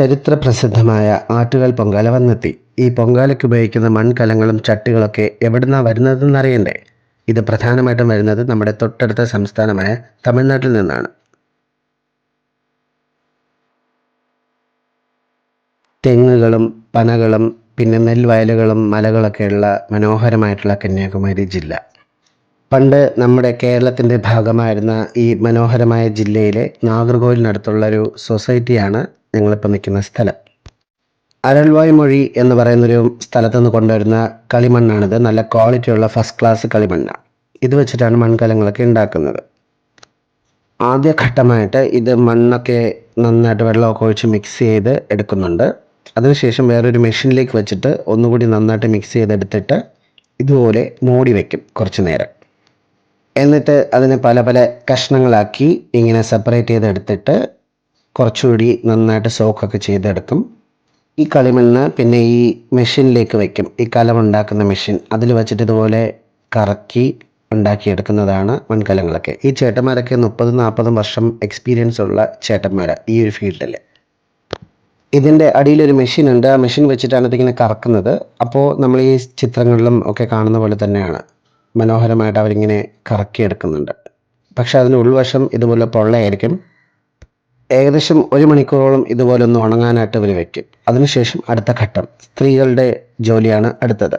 ചരിത്ര പ്രസിദ്ധമായ ആറ്റുകാൽ പൊങ്കാല വന്നെത്തി. ഈ പൊങ്കാലയ്ക്ക് ഉപയോഗിക്കുന്ന മൺകലങ്ങളും ചട്ടികളൊക്കെ എവിടുന്നാണ് വരുന്നതെന്ന് അറിയണ്ടേ ഇത് പ്രധാനമായിട്ടും വരുന്നത് നമ്മുടെ തൊട്ടടുത്ത സംസ്ഥാനമായ തമിഴ്നാട്ടിൽ നിന്നാണ്. തെങ്ങുകളും പനകളും പിന്നെ നെൽവയലുകളും മലകളൊക്കെയുള്ള മനോഹരമായിട്ടുള്ള കന്യാകുമാരി ജില്ല. പണ്ട് നമ്മുടെ കേരളത്തിന്റെ ഭാഗമായിരുന്ന ഈ മനോഹരമായ ജില്ലയിലെ നാഗർകോവിലിനടുത്തുള്ള ഒരു സൊസൈറ്റിയാണ് ഞങ്ങളിപ്പോൾ നിൽക്കുന്ന സ്ഥലം. അരൾവായ് മൊഴി എന്ന് പറയുന്നൊരു സ്ഥലത്ത് നിന്ന് കൊണ്ടുവരുന്ന കളിമണ്ണാണിത്. നല്ല ക്വാളിറ്റിയുള്ള ഫസ്റ്റ് ക്ലാസ് കളിമണ്ണാണ് ഇത് വെച്ചിട്ടാണ് മൺകലങ്ങളൊക്കെ ഉണ്ടാക്കുന്നത്. ആദ്യഘട്ടമായിട്ട് ഇത് മണ്ണൊക്കെ നന്നായിട്ട് വെള്ളമൊക്കെ ഒഴിച്ച് മിക്സ് ചെയ്ത് എടുക്കുന്നുണ്ട്. അതിനുശേഷം വേറൊരു മെഷീനിലേക്ക് വെച്ചിട്ട് ഒന്നുകൂടി നന്നായിട്ട് മിക്സ് ചെയ്തെടുത്തിട്ട് ഇതുപോലെ മൂടി വയ്ക്കും കുറച്ച് നേരം. എന്നിട്ട് അതിനെ പല പല കഷ്ണങ്ങളാക്കി ഇങ്ങനെ സെപ്പറേറ്റ് ചെയ്തെടുത്തിട്ട് കുറച്ചുകൂടി നന്നായിട്ട് സോക്കൊക്കെ ചെയ്തെടുക്കും. ഈ കളിമണ്ണ് പിന്നെ ഈ മെഷീനിലേക്ക് വയ്ക്കും ഈ കലമുണ്ടാക്കുന്ന മെഷീൻ. അതിൽ വെച്ചിട്ട് ഇതുപോലെ കറക്കി ഉണ്ടാക്കിയെടുക്കുന്നതാണ് മൺകലങ്ങളൊക്കെ ഈ ചേട്ടന്മാരൊക്കെ മുപ്പതും നാൽപ്പതും വർഷം എക്സ്പീരിയൻസ് ഉള്ള ചേട്ടന്മാർ ഈ ഒരു ഫീൽഡിൽ ഇതിന്റെ അടിയിലൊരു മെഷീൻ ഉണ്ട്. ആ മെഷീൻ വെച്ചിട്ടാണ് ഇതിങ്ങനെ കറക്കുന്നത്. അപ്പോൾ നമ്മൾ ഈ ചിത്രങ്ങളിലും ഒക്കെ കാണുന്ന പോലെ തന്നെയാണ്. മനോഹരമായിട്ട് അവരിങ്ങനെ കറക്കിയെടുക്കുന്നുണ്ട്. പക്ഷെ അതിന് ഉൾവശം ഇതുപോലെ പൊള്ളയായിരിക്കും. ഏകദേശം ഒരു മണിക്കൂറോളം ഇതുപോലെ ഒന്ന് ഉണങ്ങാനായിട്ട് ഇവർ വയ്ക്കും അതിനുശേഷം അടുത്ത ഘട്ടം സ്ത്രീകളുടെ ജോലിയാണ് അടുത്തത്.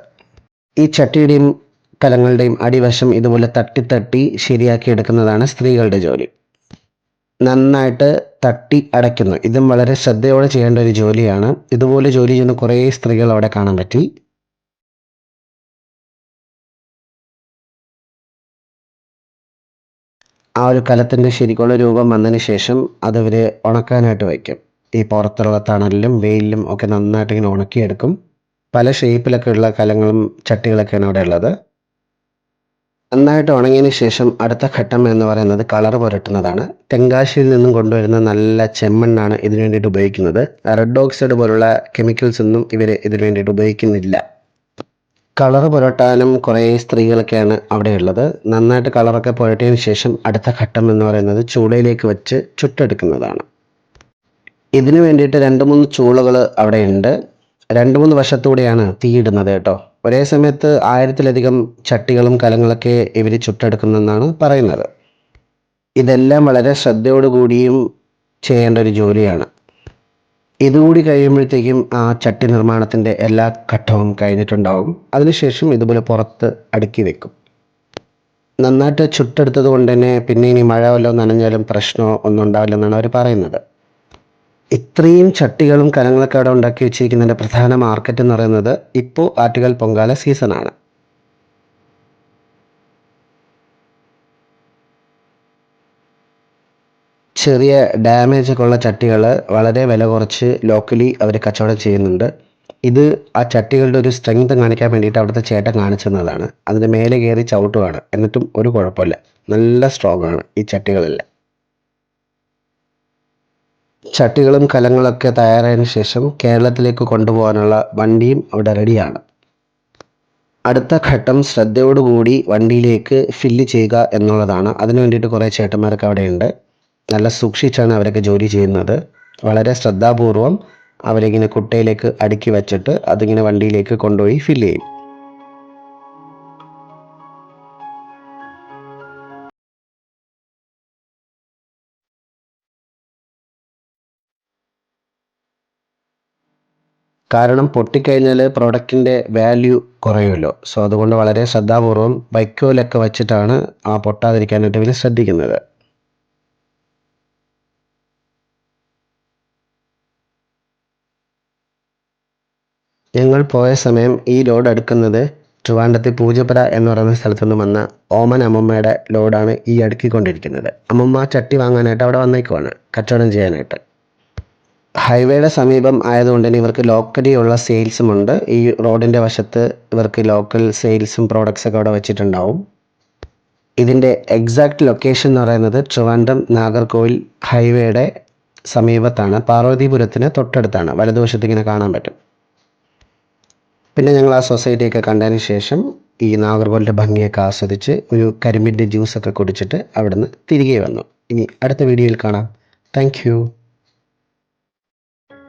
ഈ ചട്ടിയുടെയും കലങ്ങളുടെയും അടിവശം ഇതുപോലെ തട്ടി തട്ടി ശരിയാക്കി എടുക്കുന്നതാണ് സ്ത്രീകളുടെ ജോലി. നന്നായിട്ട് തട്ടി അടയ്ക്കുന്നു. ഇതും വളരെ ശ്രദ്ധയോടെ ചെയ്യേണ്ട ഒരു ജോലിയാണ്. ഇതുപോലെ ജോലി ചെയ്യുന്ന കുറേ സ്ത്രീകൾ അവിടെ കാണാൻ പറ്റി. ആ ഒരു കലത്തിന്റെ ശരിക്കുള്ള രൂപം വന്നതിന് ശേഷം അതവർ ഉണക്കാനായിട്ട് വയ്ക്കും. ഈ പുറത്തുള്ള തണലിലും വെയിലിലും ഒക്കെ നന്നായിട്ട് ഇങ്ങനെ ഉണക്കിയെടുക്കും. പല ഷേപ്പിലൊക്കെ ഉള്ള കലങ്ങളും ചട്ടികളൊക്കെയാണ് അവിടെ ഉള്ളത്. നന്നായിട്ട് ഉണങ്ങിയതിന് ശേഷം അടുത്ത ഘട്ടം എന്ന് പറയുന്നത് കളർ പുരട്ടുന്നതാണ്. തെങ്കാശിയിൽ നിന്നും കൊണ്ടുവരുന്ന നല്ല ചെമ്മണ്ണാണ് ഇതിനു വേണ്ടിയിട്ട് ഉപയോഗിക്കുന്നത്. റെഡ് ഓക്സൈഡ് പോലുള്ള കെമിക്കൽസ് ഒന്നും ഇവർ ഇതിനു വേണ്ടിയിട്ട് ഉപയോഗിക്കുന്നില്ല. കളർ പുരട്ടാനും കുറേ സ്ത്രീകളൊക്കെയാണ് അവിടെ ഉള്ളത് നന്നായിട്ട് കളറൊക്കെ പുരട്ടിയതിന് ശേഷം അടുത്ത ഘട്ടം എന്ന് പറയുന്നത് ചൂളയിലേക്ക് വെച്ച് ചുട്ടെടുക്കുന്നതാണ്. ഇതിനു വേണ്ടിയിട്ട് രണ്ട് മൂന്ന് ചൂളകൾ അവിടെ ഉണ്ട് രണ്ട് മൂന്ന് വശത്തൂടെയാണ് തീയിടുന്നത് കേട്ടോ. ഒരേ സമയത്ത് ആയിരത്തിലധികം ചട്ടികളും കലങ്ങളൊക്കെ ഇവർ ചുട്ടെടുക്കുന്നെന്നാണ് പറയുന്നത്. ഇതെല്ലാം വളരെ ശ്രദ്ധയോടുകൂടിയും ചെയ്യേണ്ട ഒരു ജോലിയാണ്. ഇതുകൂടി കഴിയുമ്പോഴത്തേക്കും ആ ചട്ടി നിർമ്മാണത്തിന്റെ എല്ലാ ഘട്ടവും കഴിഞ്ഞിട്ടുണ്ടാവും. അതിനുശേഷം ഇതുപോലെ പുറത്ത് അടുക്കി വെക്കും. നന്നായിട്ട് ചുട്ടെടുത്തത് കൊണ്ട് തന്നെ പിന്നെ ഇനി മഴ വല്ലതും നനഞ്ഞാലും പ്രശ്നമോ ഒന്നും ഉണ്ടാവില്ലെന്നാണ് അവർ പറയുന്നത്. ഇത്രയും ചട്ടികളും കലങ്ങളൊക്കെ അവിടെ ഉണ്ടാക്കി വെച്ചിരിക്കുന്നതിന്റെ പ്രധാന മാർക്കറ്റ് എന്ന് പറയുന്നത് ഇപ്പോൾ ആറ്റുകാൽ പൊങ്കാല സീസണാണ് ചെറിയ ഡാമേജ് ഒക്കെ ഉള്ള ചട്ടികൾ വളരെ വില കുറച്ച് ലോക്കലി അവർ കച്ചവടം ചെയ്യുന്നുണ്ട്. ഇത് ആ ചട്ടികളുടെ ഒരു സ്ട്രെങ്ത് കാണിക്കാൻ വേണ്ടിയിട്ട് അവിടുത്തെ ചേട്ടൻ കാണിച്ചിരുന്നതാണ് അതിന്റെ മേലെ കയറി ചവിട്ടുവാണ്. എന്നിട്ടും ഒരു കുഴപ്പമില്ല. നല്ല സ്ട്രോങ് ആണ് ഈ ചട്ടികളെല്ലാം ചട്ടികളും കലങ്ങളൊക്കെ തയ്യാറായതിനു ശേഷം കേരളത്തിലേക്ക് കൊണ്ടുപോകാനുള്ള വണ്ടിയും അവിടെ റെഡിയാണ് അടുത്ത ഘട്ടം ശ്രദ്ധയോടുകൂടി വണ്ടിയിലേക്ക് ഫില്ല് ചെയ്യുക എന്നുള്ളതാണ്. അതിനു വേണ്ടിയിട്ട് കുറേ ചേട്ടന്മാരൊക്കെ അവിടെയുണ്ട്. നല്ല സൂക്ഷിച്ചാണ് അവരൊക്കെ ജോലി ചെയ്യുന്നത്. വളരെ ശ്രദ്ധാപൂർവം അവരിങ്ങനെ കുട്ടയിലേക്ക് അടുക്കി വെച്ചിട്ട് അതിങ്ങനെ വണ്ടിയിലേക്ക് കൊണ്ടുപോയി ഫില്ല് ചെയ്യും. കാരണം പൊട്ടിക്കഴിഞ്ഞാൽ പ്രോഡക്റ്റിന്റെ വാല്യൂ കുറയുമല്ലോ. സോ അതുകൊണ്ട് വളരെ ശ്രദ്ധാപൂർവം വൈക്കോലൊക്കെ വെച്ചിട്ടാണ് ആ പൊട്ടാതിരിക്കാനായിട്ട് ഇവർ ശ്രദ്ധിക്കുന്നത്. ഞങ്ങൾ പോയ സമയം ഈ ലോഡ് എടുക്കുന്നത് ട്രിവാൻഡത്തെ പൂജപ്പുര എന്ന് പറയുന്ന സ്ഥലത്തു നിന്ന് വന്ന ഓമൻ അമ്മമ്മയുടെ ലോഡാണ് ഈ അടുക്കിക്കൊണ്ടിരിക്കുന്നത്. അമ്മമ്മ ചട്ടി വാങ്ങാനായിട്ട് അവിടെ വന്നേക്കുവാണ്. കച്ചവടം ചെയ്യാനായിട്ട്. ഹൈവേയുടെ സമീപം ആയതുകൊണ്ട് തന്നെ ഇവർക്ക് ലോക്കലി ഉള്ള സെയിൽസും ഉണ്ട്. ഈ റോഡിന്റെ വശത്ത് ഇവർക്ക് ലോക്കൽ സെയിൽസും പ്രോഡക്ട്സ് ഒക്കെ അവിടെ വെച്ചിട്ടുണ്ടാവും. ഇതിന്റെ എക്സാക്ട് ലൊക്കേഷൻ എന്ന് പറയുന്നത് ട്രിവാൻഡ്രം നാഗർകോവിൽ ഹൈവേയുടെ സമീപത്താണ്. പാർവതിപുരത്തിന് തൊട്ടടുത്താണ്. വലതുവശത്ത് ഇങ്ങനെ കാണാൻ പറ്റും. പിന്നെ ഞങ്ങൾ ആ സൊസൈറ്റിയൊക്കെ കണ്ടതിന് ശേഷം ഈ നാഗർകോവിലിന്റെ ഭംഗിയൊക്കെ ആസ്വദിച്ച് ഒരു കരിമ്പിന്റെ ജ്യൂസൊക്കെ കുടിച്ചിട്ട് അവിടുന്ന് തിരികെ വന്നു. ഇനി അടുത്ത വീഡിയോയിൽ കാണാം. താങ്ക്